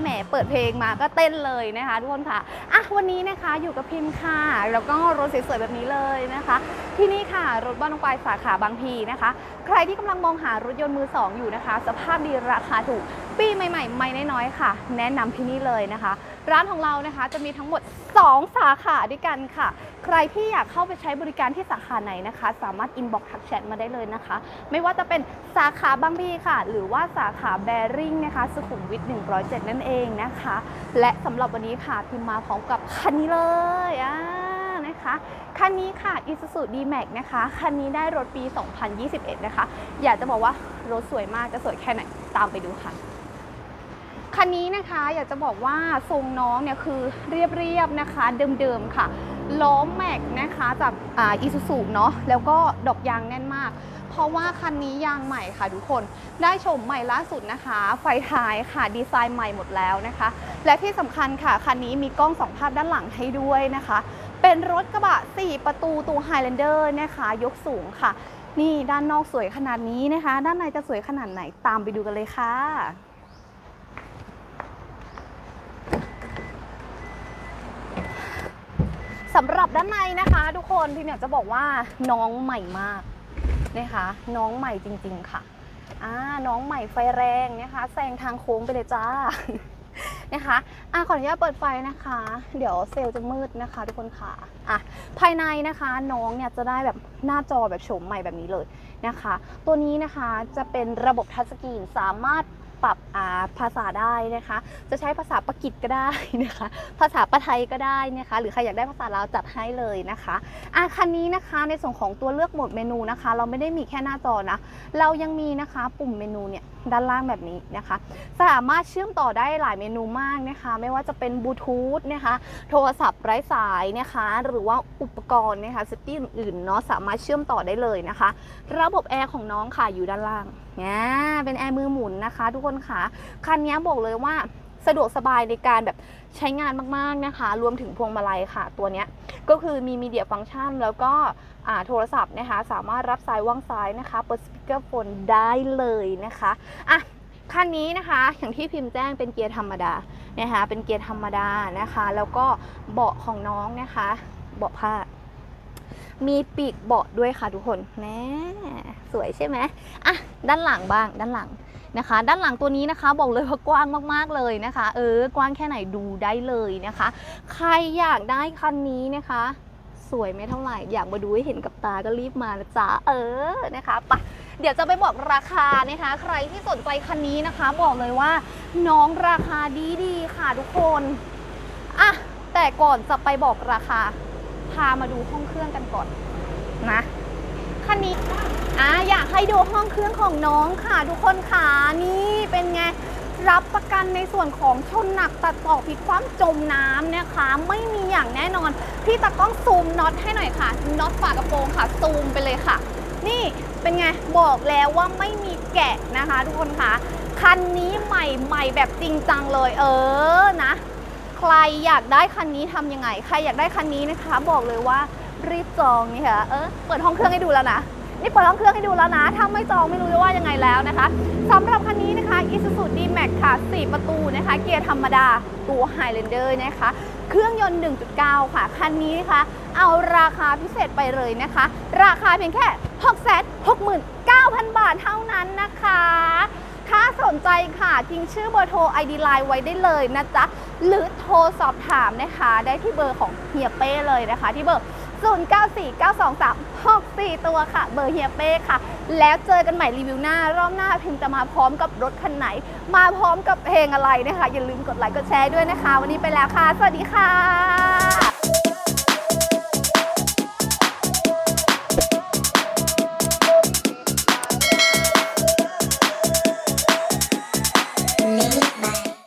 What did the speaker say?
แหม่เปิดเพลงมาก็เต้นเลยนะคะทุกคนค่ะอะวันนี้นะคะอยู่กับพิมพ์ค่ะ แล้วก็รถสวยๆแบบนี้เลยนะคะ ที่นี่ค่ะรถบ้านองปลายสาขาบางพีนะคะ ใครที่กำลังมองหารถยนต์มือสองอยู่นะคะ สภาพดีราคาถูก ปีใหม่ๆ ไม่น้อยๆค่ะ แนะนำที่นี่เลยนะคะ ร้านของเรานะคะจะมีทั้งหมด 2 สาขาด้วยกันค่ะ ใครที่อยากเข้าไปใช้บริการที่สาขาไหนนะคะ สามารถอินบ็อกทักแชทมาได้เลยนะคะ ไม่ว่าจะเป็นสาขาบางพีค่ะ หรือว่าสาขาแบริ่งนะคะ สุขุมวิท107 นั่นเองนะคะ และสำหรับวันนี้ค่ะพิมมาพร้อมกับคันนี้เลยอ่านะคะคันนี้ค่ะ Isuzu D-Max นะคะ คันนี้ได้รถปี 2021 นะคะ อยากจะบอกว่ารถสวยมากจะสวยแค่ไหน ตามไปดูค่ะ คันนี้นะคะอยากจะบอกว่าทรงน้องเนี่ยคือเรียบๆนะคะเดิมๆค่ะ ล้อแม็กนะคะจากอ่า Isuzu เนาะแล้วก็ดอกยางแน่นมาก เพราะว่าคันนี้ยางใหม่ค่ะทุกคนได้ชมใหม่ล่าสุดนะคะ ไฟท้ายค่ะดีไซน์ใหม่หมดแล้วนะคะ และที่สำคัญค่ะ คันนี้มีกล้องสองภาพด้านหลังให้ด้วยนะคะ เป็นรถกระบะ 4 ประตูตัว Highlander นะคะ ยกสูงค่ะ นี่ด้านนอกสวยขนาดนี้นะคะ ด้านในจะสวยขนาดไหนตามไปดูกันเลยค่ะ สำหรับด้านในนะคะ ทุกคนพิมอยากจะบอกว่าน้องใหม่มากนะคะ น้องใหม่จริง ๆค่ะอ่าน้องใหม่ไฟแรงนะคะแซงทางโค้งไปเลยจ้านะคะอะขออนุญาตเปิดไฟนะคะ เดี๋ยวเซลล์จะมืดนะคะ ทุกคนค่ะอะภายในนะคะน้องเนี่ยจะได้แบบหน้าจอแบบโฉมใหม่แบบนี้เลยนะคะ ตัวนี้นะคะจะเป็นระบบทัชสกรีนสามารถ ปรับาภาษาได้นะคะ จะใช้ภาษาปากีสก็ได้นะคะ ภาษาปาไทยก็ได้นะคะ หรือใครอยากได้ภาษาลาวจัดให้เลยนะคะอะคันนี้นะคะในส่วนของตัวเลือกหมดเมนูนะคะ เราไม่ได้มีแค่หน้าจอนะ เรายังมีนะคะปุ่มเมนูเนี่ยด้านล่างแบบนี้นะคะ สามารถเชื่อมต่อได้หลายเมนูมากนะคะ ไม่ว่าจะเป็นบลูทูธนะคะ โทรศัพท์ไร้สายนะคะ หรือว่าอุปกรณ์นะคะเซฟตี้อื่นๆเนาะสามารถเชื่อมต่อได้เลยนะคะ ระบบแอร์ของน้องค่ะอยู่ด้านล่างเนี่ยเป็นแอร์มือหมุนนะคะ ทุกคนค่ะคันนี้บอกเลยว่าสะดวกสบายในการแบบใช้งานมากๆนะคะ รวมถึงพวงมาลัยค่ะ ตัวเนี้ยก็คือมีมีเดียฟังก์ชันแล้วก็ โทรศัพท์นะคะสามารถรับสายว่างซ้ายนะคะเปิดสปีกเกอร์โฟนได้เลยนะคะอะคันนี้นะคะอย่างที่พิมพ์แจ้งเป็นเกียร์ธรรมดานะคะเป็นเกียร์ธรรมดานะคะ แล้วก็เบาะของน้องนะคะเบาะผ้ามีปีกเบาะด้วยค่ะทุกคนแน่สวยใช่ไหมอะด้านหลังบ้างด้านหลังนะคะ ด้านหลังตัวนี้นะคะบอกเลยว่ากว้างมากๆเลยนะคะ เออกว้างแค่ไหนดูได้เลยนะคะ ใครอยากได้คันนี้นะคะ สวยไม่เท่าไหร่อยากมาดูให้เห็นกับตาก็รีบมานะจ๊ะเออนะคะไปะเดี๋ยวจะไปบอกราคานะคะ ใครที่สนใจคันนี้นะคะ บอกเลยว่า น้องราคาดีๆค่ะทุกคนอะแต่ก่อนจะไปบอกราคา พามาดูห้องเครื่องกันก่อนนะคันนี้อะอยากให้ดูห้องเครื่องของน้องค่ะทุกคนค่ะนี่เป็นไง รับประกันในส่วนของชนหนักตัดต่อพลิกคว่ำจมน้ำนะคะ ไม่มีอย่างแน่นอน พี่ตากล้องซูมน็อตให้หน่อยค่ะน็อตฝากระโปรงค่ะ ซูมไปเลยค่ะ นี่เป็นไงบอกแล้วว่าไม่มีแกะนะคะ ทุกคนค่ะคันนี้ใหม่ใหม่แบบจริงจังเลย เออนะใครอยากได้คันนี้ทำยังไง ใครอยากได้คันนี้นะคะ บอกเลยว่ารีบจองนี่ค่ะเออเปิดห้องเครื่องให้ดูแล้วนะ นี่เปิดห้องเครื่องให้ดูแล้วนะ ถ้าไม่จองไม่รู้จะว่ายังไงแล้วนะคะสำหรับคันนี้นะคะ Isuzu D-Max ค่ะ 4 ประตูนะคะ เกียร์ธรรมดาตัว Highlander นะคะ เครื่องยนต์ 1.9 ค่ะ คันนี้นะคะ เอาราคาพิเศษไปเลยนะคะ ราคาเพียงแค่ 669,000 บาทเท่านั้นนะคะถ้าสนใจค่ะทิ้งชื่อเบอร์โทร ID Line ไว้ได้เลยนะจ๊ะ หรือโทรสอบถามนะคะ ได้ที่เบอร์ของเฮียเป้เลยนะคะ ที่เบอร์ 094923 4 ตัวค่ะ เบอร์เฮียเป้ค่ะ แล้วเจอกันใหม่รีวิวหน้ารอบหน้าพิมจะมาพร้อมกับรถคันไหน มาพร้อมกับเพลงอะไรนะคะ อย่าลืมกดไลค์กดแชร์ด้วยนะคะ วันนี้ไปแล้วค่ะ สวัสดีค่ะ